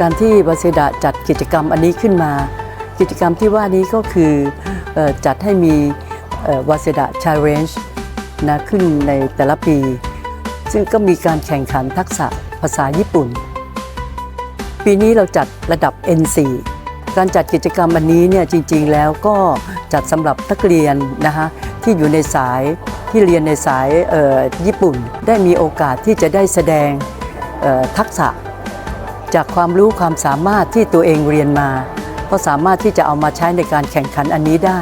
การที่วาเซดะจัดกิจกรรมอันนี้ขึ้นมา กิจกรรมที่ว่านี้ก็คือจัดให้มีวาเซดะชาเลนจ์นะขึ้นในแต่ละปี ซึ่งก็มีการแข่งขันทักษะภาษาญี่ปุ่น ปีนี้เราจัดระดับ N4 การจัดกิจกรรมอันนี้เนี่ยจริงๆแล้วก็จัดสำหรับนักเรียนนะคะที่อยู่ในสายที่เรียนในสายญี่ปุ่น ได้มีโอกาสที่จะได้แสดงทักษะ จากความรู้ความสามารถที่ตัวเองเรียนมา ก็สามารถที่จะเอามาใช้ในการแข่งขันอันนี้ได้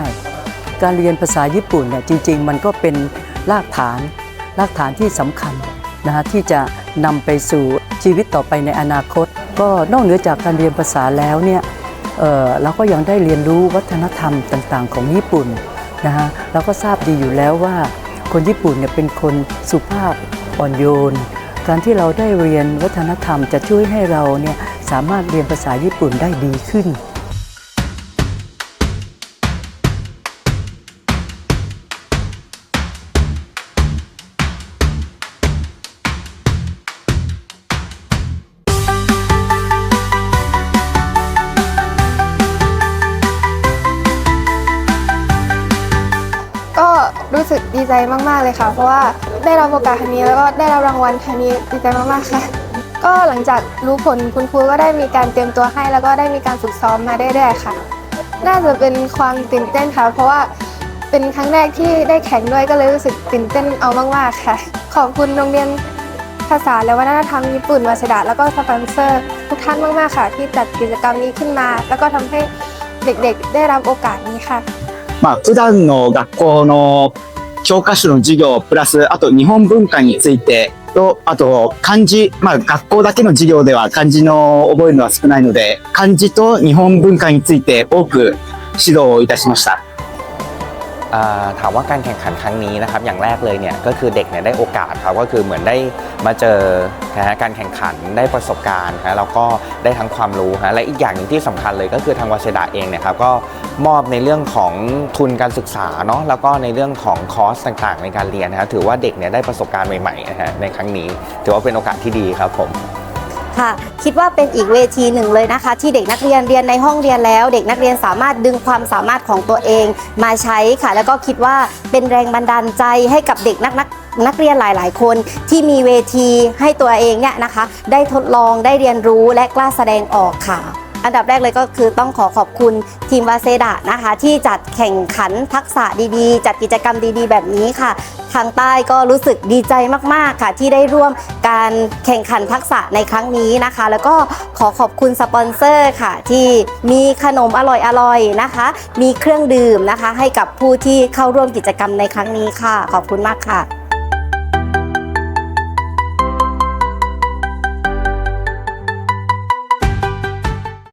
การเรียนภาษาญี่ปุ่นเนี่ยจริง ๆ มันก็เป็นรากฐาน รากฐานที่สำคัญนะฮะที่จะนำไปสู่ชีวิตต่อไปในอนาคต ก็นอกเหนือจากการเรียนภาษาแล้วเนี่ยเเราก็ยังได้เรียนรู้วัฒนธรรมต่าง ๆ ของญี่ปุ่นนะฮะเราก็ทราบดีอยู่แล้วว่าคนญี่ปุ่นเนี่ยเป็นคนสุภาพอ่อนโยน การที่เราได้เรียนวัฒนธรรมจะช่วยให้เราเนี่ยสามารถเรียนภาษาญี่ปุ่นได้ดีขึ้น รู้สึกดีใจมาก ๆ เลยค่ะ เพราะว่าได้รับโอกาสครั้งนี้แล้วก็ได้รับรางวัลครั้งนี้ดีใจมาก ๆ ค่ะ ก็หลังจากรู้ผลคุณครูก็ได้มีการเตรียมตัวให้ แล้วก็ได้มีการฝึกซ้อมมาเรื่อยๆค่ะ น่าจะเป็นความตื่นเต้นค่ะ เพราะว่าเป็นครั้งแรกที่ได้แข่งด้วยก็เลยรู้สึกตื่นเต้นเอามาก ๆ ค่ะ ขอบคุณโรงเรียนภาษาและวัฒนธรรมญี่ปุ่นวาสดะแล้วก็สปอนเซอร์ทุกท่านมาก ๆ ค่ะ ที่จัดกิจกรรมนี้ขึ้นมา แล้วก็ทำให้เด็ก ๆ ได้รับโอกาสนี้ค่ะ まあ、普段の学校の 教科書の授業プラスあと日本文化についてとあと漢字まあ学校だけの授業では漢字の覚えるのは少ないので漢字と日本文化について多く指導をいたしました。 ถามว่าการแข่งขันครั้งนี้นะครับอย่างแรกเลยเนี่ยก็คือเด็กเนี่ยได้โอกาสครับก็คือเหมือนได้มาเจอนะฮะการแข่งขันได้ประสบการณ์ฮะแล้วก็ได้ทั้งความรู้ฮะและอีกอย่างหนึ่งที่สำคัญเลยก็คือทางวาเซดาเองเนี่ยครับก็มอบในเรื่องของทุนการศึกษาเนาะแล้วก็ในเรื่องของคอร์สต่างๆ ในการเรียนนะครับถือว่าเด็กเนี่ยได้ประสบการณ์ใหม่ๆนะฮะในครั้งนี้ ถือว่าเป็นโอกาสที่ดีครับผม ค่ะ คิดว่าเป็นอีกเวทีหนึ่งเลยนะคะ ที่เด็กนักเรียนเรียนในห้องเรียนแล้ว เด็กนักเรียนสามารถดึงความสามารถของตัวเองมาใช้ค่ะ แล้วก็คิดว่าเป็นแรงบันดาลใจให้กับเด็กนักนักนักเรียนหลาย ๆ คนที่มีเวทีให้ตัวเองเนี่ยนะคะ ได้ทดลองได้เรียนรู้และกล้าแสดงออกค่ะ อันดับแรกเลยก็คือต้องขอขอบคุณทีมวาเซดะนะคะ ที่จัดแข่งขันทักษะดีๆ จัดกิจกรรมดีๆ แบบนี้ค่ะ ทางใต้ก็รู้สึกดีใจมากๆค่ะ ที่ได้ร่วมการแข่งขันทักษะในครั้งนี้นะคะ แล้วก็ขอขอบคุณสปอนเซอร์ค่ะ ที่มีขนมอร่อยๆนะคะ มีเครื่องดื่มนะคะ ให้กับผู้ที่เข้าร่วมกิจกรรมในครั้งนี้ค่ะ ขอบคุณมากค่ะ